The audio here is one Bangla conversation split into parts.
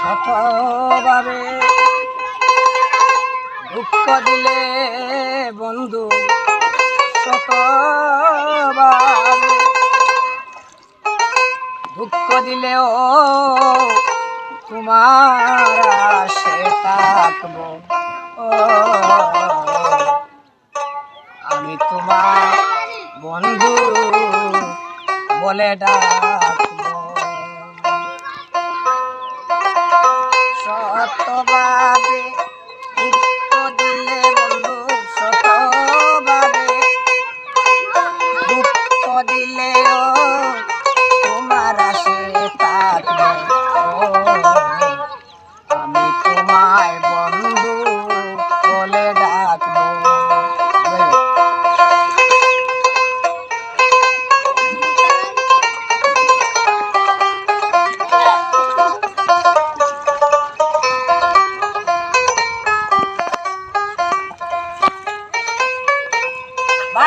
শতভাবে দুঃখ দিলে বন্ধু শতভাবে দুঃখ দিলেও তোমার সে থাকব। ও তোমার বন্ধু বলে ডাক সত্যবাদী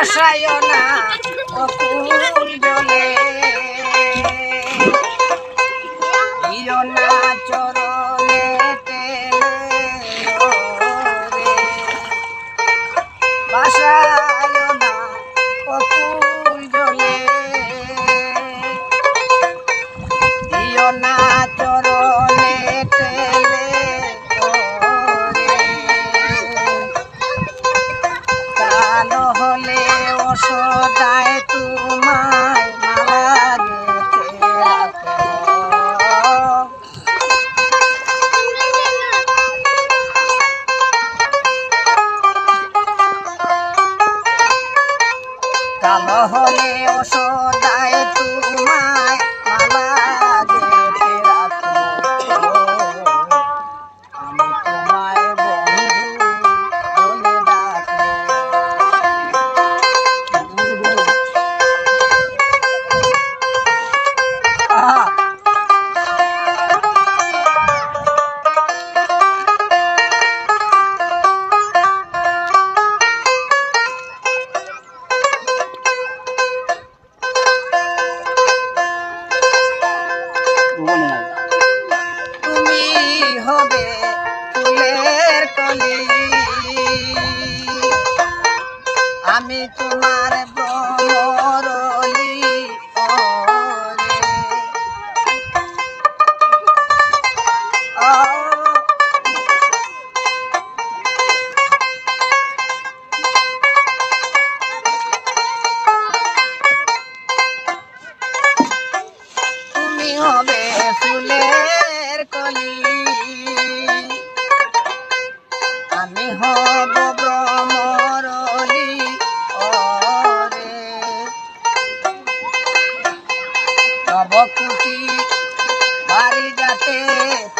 ভাসায় না অকুল কালো হলে ওষুধ তোমার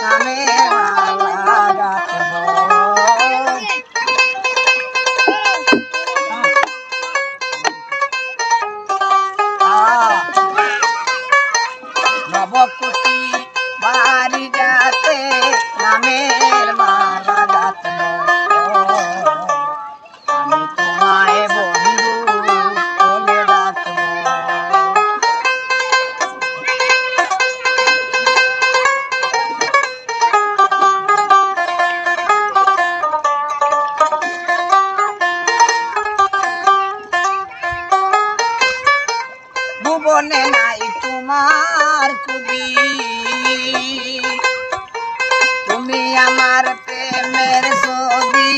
কামে ভুবনে নাই তোমার কবি। তুমি আমার প্রেমের ছবি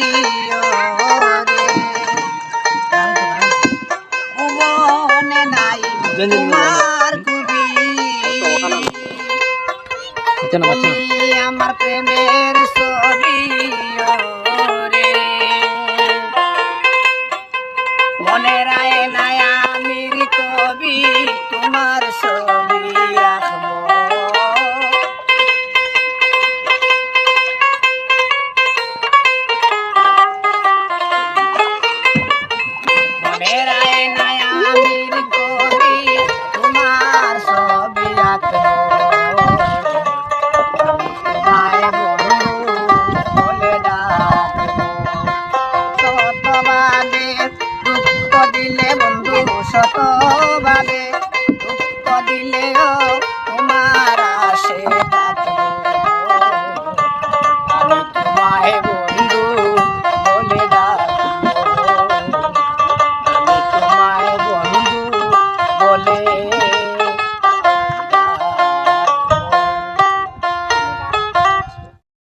ভুবনে নাই তোমার কবি। আমার প্রেমের তোমার আশে